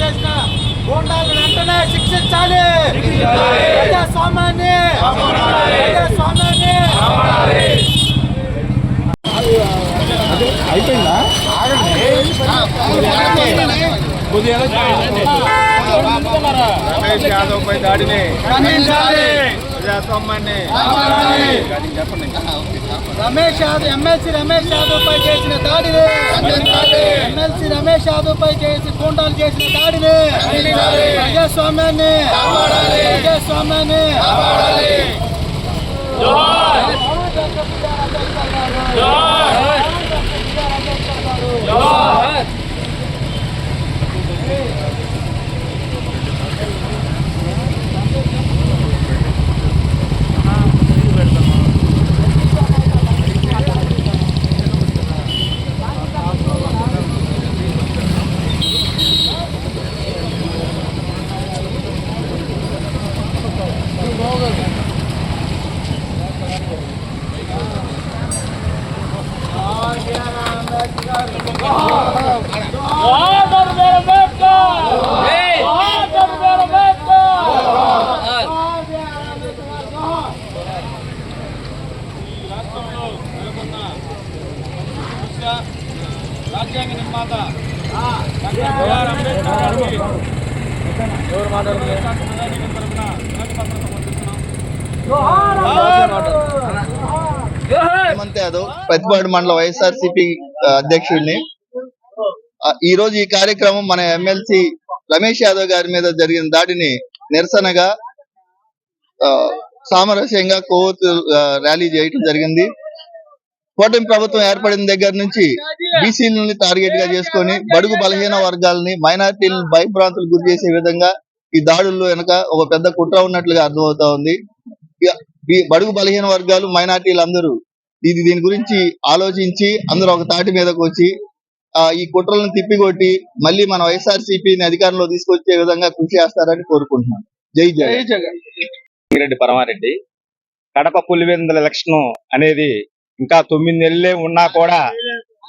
చేసిన గూండాలు వెంటనే శిక్షించాలి. ప్రజాస్వామ్యాన్ని ప్రజాస్వామ్యాన్ని. అయిపోయిందా? కొద్దిగా రమేష్ యాదవ్ పై దాడిని. ప్రజాస్వామ్యాన్ని చెప్పండి. రమేష్ యాదవ్ ఎమ్మెల్సీ రమేష్ యాదవ్ పై చేసిన దాడిని. ఎమ్మెల్సీ రమేష్ యాదవ్ పై చేసి కూంటాలు చేసిన దాడిని. ప్రజాస్వామ్యాన్ని. ప్రజాస్వామ్యాన్ని. రాజ్యాంగ నిర్మాత బిఆర్ అంబేద్కర్ గారికి ఎవరు హేమంత్ యాదవ్ ప్రతిపాడు మండల వైఎస్ఆర్సిపి అధ్యక్షుడిని. ఈ రోజు ఈ కార్యక్రమం మన ఎమ్మెల్సీ రమేష్ యాదవ్ గారి మీద జరిగిన దాడిని నిరసనగా సామరస్యంగా కోవత్ ర్యాలీ చేయటం జరిగింది. కూటమి ప్రభుత్వం ఏర్పడిన దగ్గర నుంచి బీసీలని టార్గెట్గా చేసుకొని బడుగు బలహీన వర్గాలని మైనార్టీలను భయభ్రాంతులు గురి చేసే విధంగా ఈ దాడుల్లో వెనక ఒక పెద్ద కుట్ర ఉన్నట్లుగా అర్థమవుతా ఉంది. బడుగు బలహీన వర్గాలు మైనార్టీలు అందరూ ఇది దీని గురించి ఆలోచించి అందరూ ఒక తాటి మీదకు వచ్చి ఆ ఈ కుట్రలను తిప్పికొట్టి మళ్ళీ మన వైఎస్ఆర్సీపీని అధికారంలో తీసుకొచ్చే విధంగా కృషి చేస్తారని కోరుకుంటున్నాను. జై జగన్. రెడ్డి పరమారెడ్డి. కడప పులివెందుల ఎలక్షన్ అనేది ఇంకా తొమ్మిది నెలలే ఉన్నా కూడా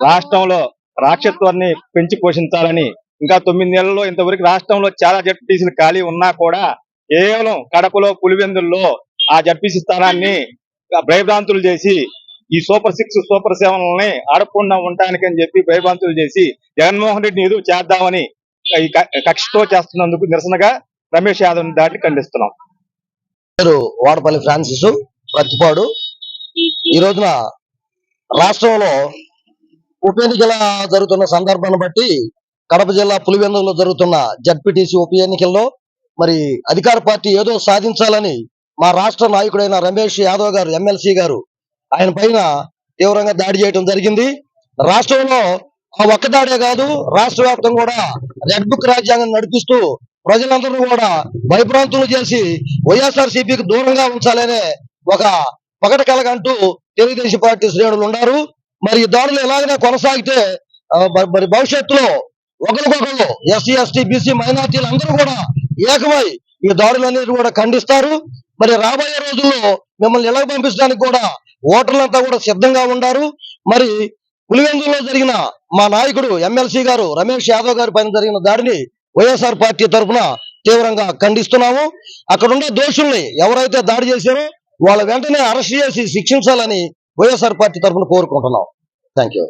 రాష్ట్రంలో రాక్షత్వాన్ని పెంచి పోషించాలని ఇంకా తొమ్మిది నెలల్లో ఇంతవరకు రాష్ట్రంలో చాలా జడ్పీసీలు ఖాళీ ఉన్నా కూడా కేవలం కడపలో పులివెందుల్లో ఆ జడ్పీసీ స్థానాన్ని భయభ్రాంతులు చేసి ఈ సూపర్ సిక్స్ సూపర్ సెవెన్లని ఆడకుండా ఉండటానికి అని చెప్పి భయభ్రాంతులు చేసి జగన్మోహన్ రెడ్డిని ఎదురు చేద్దామని ఈ కక్షతో చేస్తున్నందుకు నిరసనగా రమేష్ యాదవ్ దాటి ఖండిస్తున్నాం. పేరు వాడపల్లి ఫ్రాన్సిస్ ప్రతిపాడు. ఈ రోజున రాష్ట్రంలో ఉప ఎన్నికల జరుగుతున్న సందర్భాన్ని బట్టి కడప జిల్లా పులివెందులో జరుగుతున్న జడ్పీటీసీ ఉప ఎన్నికల్లో మరి అధికార పార్టీ ఏదో సాధించాలని మా రాష్ట్ర నాయకుడైన రమేష్ యాదవ్ గారు ఎమ్మెల్సీ గారు ఆయన పైన తీవ్రంగా దాడి చేయడం జరిగింది. రాష్ట్రంలో ఆ ఒక్క దాడే కాదు రాష్ట్ర వ్యాప్తంగా కూడా రెడ్ బుక్ రాజ్యాంగం నడిపిస్తూ ప్రజలందరూ కూడా భయభ్రాంతులు చేసి వైఎస్ఆర్ సిపికి దూరంగా ఉంచాలనే ఒక పగట కలగంటూ తెలుగుదేశం పార్టీ శ్రేణులు ఉన్నారు. మరి ఈ దాడులు ఎలాగైనా కొనసాగితే మరి- భవిష్యత్తులో ఒకరికొకరు ఎస్సీ ఎస్టీ బీసీ మైనార్టీలు అందరూ కూడా ఏకమై ఈ దాడులన్నిటి కూడా ఖండిస్తారు. మరి రాబోయే రోజుల్లో మిమ్మల్ని ఎలా పంపించడానికి కూడా ఓటర్లంతా కూడా సిద్ధంగా ఉన్నారు మరి పులివెందులో జరిగిన మా నాయకుడు ఎమ్మెల్సీ గారు రమేష్ యాదవ్ గారి పైన జరిగిన దాడిని వైఎస్ఆర్ పార్టీ తరఫున తీవ్రంగా ఖండిస్తున్నాము. అక్కడ ఉండే దోషుల్ని ఎవరైతే దాడి చేశారో వాళ్ళ వెంటనే అరెస్ట్ చేసి శిక్షించాలని వైఎస్ఆర్ పార్టీ తరఫున కోరుకుంటున్నాం. థ్యాంక్ యూ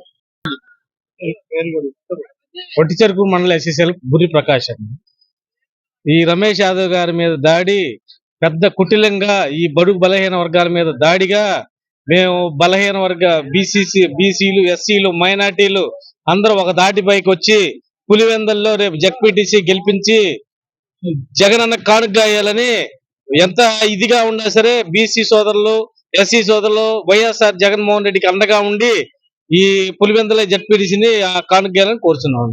ఒట్టి చెరుకు మండల ఎస్ఎస్ఎల్ బురి ప్రకాష్ ఈ రమేష్ యాదవ్ గారి మీద దాడి పెద్ద కుటిలంగా ఈ బడుగు బలహీన వర్గాల మీద దాడిగా మేము బలహీన వర్గ బీసీసీ బీసీలు ఎస్సీలు మైనార్టీలు అందరూ ఒక దాటి పైకి వచ్చి పులివెందల్లో రేపు జడ్పీటీసీ గెలిపించి జగనన్న కానుగ్గా వేయాలని ఎంత ఇదిగా ఉన్నా సరే బీసీ సోదరులు ఎస్సీ సోదరులు వైఎస్ఆర్ జగన్మోహన్ రెడ్డికి అండగా ఉండి ఈ పులివెందుల జడ్పీటీసీని కానుగ్గాలని కోరుతున్నాం.